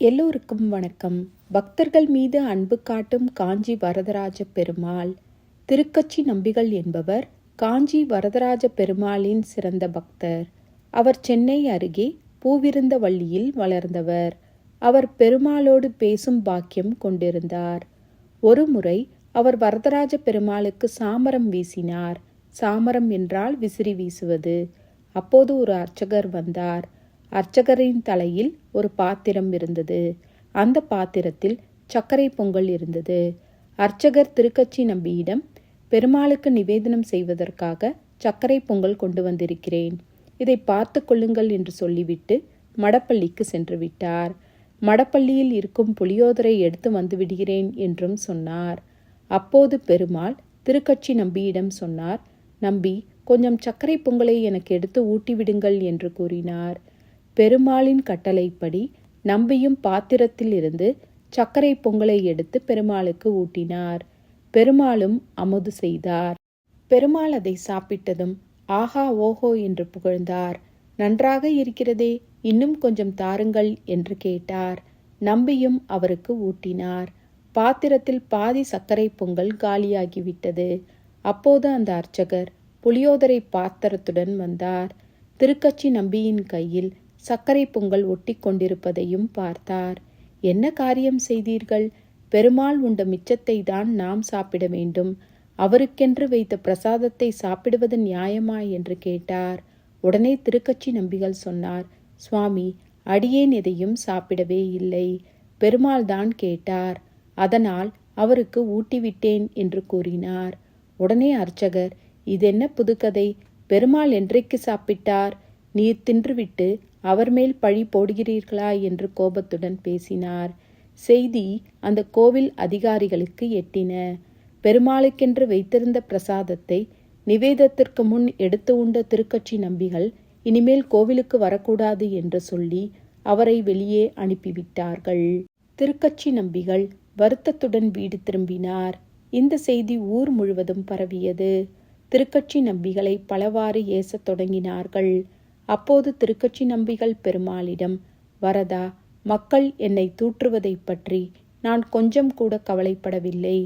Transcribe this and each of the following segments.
எல்லோருக்கும் வணக்கம். பக்தர்கள் மீது அன்பு காட்டும் காஞ்சி வரதராஜ பெருமாள். திருக்கச்சி நம்பிகள் என்பவர் காஞ்சி வரதராஜ பெருமாளின் சிறந்த பக்தர். அவர் சென்னை அருகே பூவிருந்தவள்ளியில் வளர்ந்தவர். அவர் பெருமாளோடு பேசும் பாக்கியம் கொண்டிருந்தார். ஒருமுறை அவர் வரதராஜ பெருமாளுக்கு சாமரம் வீசினார். சாமரம் என்றால் விசிறி வீசுவது. அப்போது ஒரு அர்ச்சகர் வந்தார். அர்ச்சகரின் தலையில் ஒரு பாத்திரம் இருந்தது. அந்த பாத்திரத்தில் சர்க்கரை பொங்கல் இருந்தது. அர்ச்சகர் திருக்கச்சி நம்பியிடம் பெருமாளுக்கு நிவேதனம் செய்வதற்காக சர்க்கரை பொங்கல் கொண்டு வந்திருக்கிறேன். இதை பார்த்து கொள்ளுங்கள் என்று சொல்லிவிட்டு மடப்பள்ளிக்கு சென்று விட்டார். மடப்பள்ளியில் இருக்கும் புளியோதரை எடுத்து வந்து விடுகிறேன் என்றும் சொன்னார். அப்போது பெருமாள் திருக்கட்சி நம்பியிடம் சொன்னார் நம்பி கொஞ்சம் சர்க்கரை பொங்கலை எனக்கு எடுத்து ஊட்டிவிடுங்கள் என்று கூறினார். பெருமாளின் கட்டளைப்படி நம்பியும் பாத்திரத்தில் இருந்து சர்க்கரை பொங்கலை எடுத்து பெருமாளுக்கு ஊட்டினார். பெருமாளும் அமுது செய்தார். பெருமாள் அதை சாப்பிட்டதும் ஆஹா ஓஹோ என்று புகழ்ந்தார். நன்றாக இருக்கிறதே இன்னும் கொஞ்சம் தாருங்கள் என்று கேட்டார். நம்பியும் அவருக்கு ஊட்டினார். பாத்திரத்தில் பாதி சர்க்கரை பொங்கல் காலியாகிவிட்டது. அப்போது அந்த அர்ச்சகர் புளியோதரை பாத்திரத்துடன் வந்தார். திருக்கச்சி நம்பியின் கையில் சர்க்கரை பொங்கல் ஒட்டி கொண்டிருப்பதையும் பார்த்தார். என்ன காரியம் செய்தீர்கள்? பெருமாள் உண்ட மிச்சத்தை தான் நாம் சாப்பிட வேண்டும். அவருக்கென்று வைத்த பிரசாதத்தை சாப்பிடுவது நியாயமா? என்று கேட்டார். உடனே திருக்கச்சி நம்பிகள் சொன்னார் சுவாமி அடியேன் எதையும் சாப்பிடவே இல்லை. பெருமாள் தான் கேட்டார். அதனால் அவருக்கு ஊட்டிவிட்டேன் என்று கூறினார். உடனே அர்ச்சகர் இதென்ன புதுக்கதை? பெருமாள் என்றைக்கு சாப்பிட்டார்? நீர் தின்றுவிட்டு அவர் மேல் பழி போடுகிறீர்களா? என்று கோபத்துடன் பேசினார். செய்தி அந்த கோவில் அதிகாரிகளுக்கு எட்டின. பெருமாளுக்கென்று வைத்திருந்த பிரசாதத்தை நிவேதத்திற்கு முன் எடுத்து உண்ட திருக்கட்சி நம்பிகள் இனிமேல் கோவிலுக்கு வரக்கூடாது என்று சொல்லி அவரை வெளியே அனுப்பிவிட்டார்கள். திருக்கட்சி நம்பிகள் வருத்தத்துடன் வீடு திரும்பினார். இந்த செய்தி ஊர் முழுவதும் பரவியது. திருக்கட்சி நம்பிகளை பலவாறு ஏசத் தொடங்கினார்கள். அப்போது திருக்கட்சி நம்பிகள் பெருமாளிடம் வரதா மக்கள் என்னை தூற்றுவதைப் பற்றி நான் கொஞ்சம் கூட கவலைப்படவில்லை.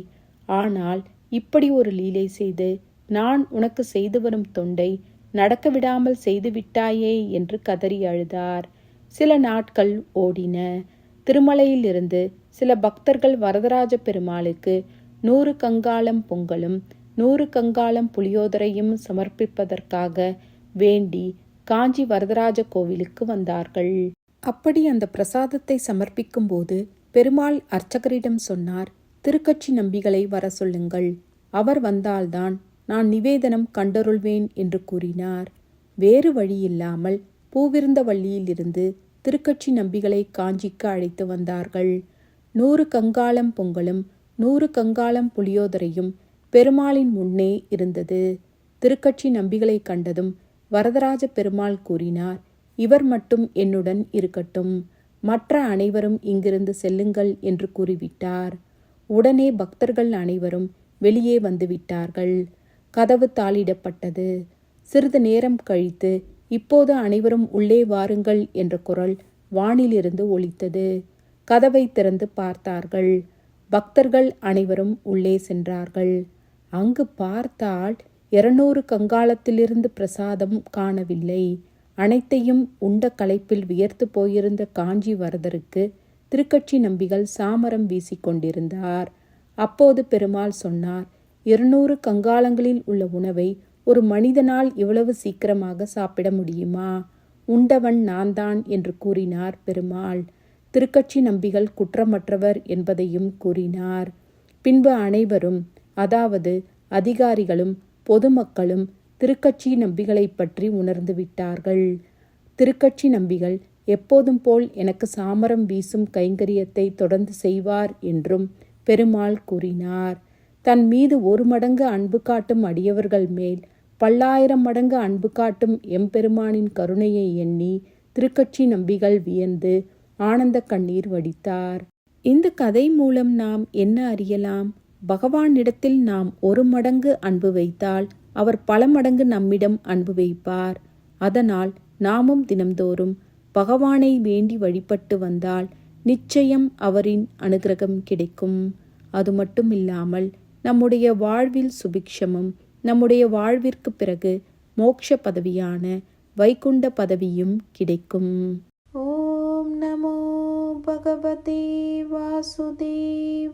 ஆனால் இப்படி ஒரு லீலை செய்து நான் உனக்கு செய்து வரும் தொண்டை நடக்க விடாமல் செய்து விட்டாயே என்று கதறி அழுதார். சில நாட்கள் ஓடின. திருமலையிலிருந்து சில பக்தர்கள் வரதராஜ பெருமாளுக்கு நூறு கங்காளம் பொங்கலும் நூறு கங்காளம் புளியோதரையும் சமர்ப்பிப்பதற்காக வேண்டி காஞ்சி வரதராஜ கோவிலுக்கு வந்தார்கள். அப்படி அந்த பிரசாதத்தை சமர்ப்பிக்கும்போது பெருமாள் அர்ச்சகரிடம் சொன்னார் திருக்கட்சி நம்பிகளை வர சொல்லுங்கள். அவர் வந்தால்தான் நான் நிவேதனம் கண்டருள்வேன் என்று கூறினார். வேறு வழியில்லாமல் பூவிருந்த வள்ளியிலிருந்து திருக்கட்சி நம்பிகளை காஞ்சிக்கு அழைத்து வந்தார்கள். நூறு கங்காளம் பொங்கலும் நூறு கங்காளம் புளியோதரையும் பெருமாளின் முன்னே இருந்தது. திருக்கட்சி நம்பிகளை கண்டதும் வரதராஜ பெருமாள் கூறினார் இவர் மட்டும் என்னுடன் இருக்கட்டும். மற்ற அனைவரும் இங்கிருந்து செல்லுங்கள் என்று கூறிவிட்டார். உடனே பக்தர்கள் அனைவரும் வெளியே வந்துவிட்டார்கள் கதவு தாளிடப்பட்டது. சிறிது நேரம் கழித்து இப்போது அனைவரும் உள்ளே வாருங்கள் என்ற குரல் வானிலிருந்து ஒலித்தது. கதவை திறந்து பார்த்தார்கள். பக்தர்கள் அனைவரும் உள்ளே சென்றார்கள். அங்கு பார்த்தால் இருநூறு கங்காளத்திலிருந்து பிரசாதம் காணவில்லை. அனைத்தையும் உண்ட களைப்பில் வியர்த்து போயிருந்த காஞ்சி வரதருக்கு திருக்கட்சி நம்பிகள் சாமரம் வீசிக்கொண்டிருந்தார் அப்போது பெருமாள் சொன்னார் இருநூறு கங்காளங்களில் உள்ள உணவை ஒரு மனிதனால் இவ்வளவு சீக்கிரமாக சாப்பிட முடியுமா? உண்டவன் நான்தான் என்று கூறினார் பெருமாள். திருக்கட்சி நம்பிகள் குற்றமற்றவர் என்பதையும் கூறினார். பின்பு அனைவரும் அதாவது அதிகாரிகளும் பொதுமக்களும் திருக்கட்சி நம்பிகளை பற்றி உணர்ந்து விட்டார்கள். திருக்கட்சி நம்பிகள் எப்போதும் போல் எனக்கு சாமரம் வீசும் கைங்கரியத்தை தொடர்ந்து செய்வார் என்றும் பெருமாள் கூறினார். தன் மீது ஒரு மடங்கு அன்பு காட்டும் அடியவர்கள் மேல் பல்லாயிரம் மடங்கு அன்பு காட்டும் எம்பெருமானின் கருணையை எண்ணி திருக்கட்சி நம்பிகள் வியந்து ஆனந்த கண்ணீர் வடித்தார். இந்த கதை மூலம் நாம் என்ன அறியலாம்? பகவானிடத்தில் நாம் ஒரு மடங்கு அன்பு வைத்தால் அவர் பல மடங்கு நம்மிடம் அன்பு வைப்பார். அதனால் நாமும் தினம்தோறும் பகவானை வேண்டி வழிபட்டு வந்தால் நிச்சயம் அவரின் அனுகிரகம் கிடைக்கும். அது மட்டும் இல்லாமல் நம்முடைய வாழ்வில் சுபிக்ஷமும் நம்முடைய வாழ்விற்கு பிறகு மோட்ச பதவியான வைகுண்ட பதவியும் கிடைக்கும். ஓம் நமோ பகவதே வாசுதேவாய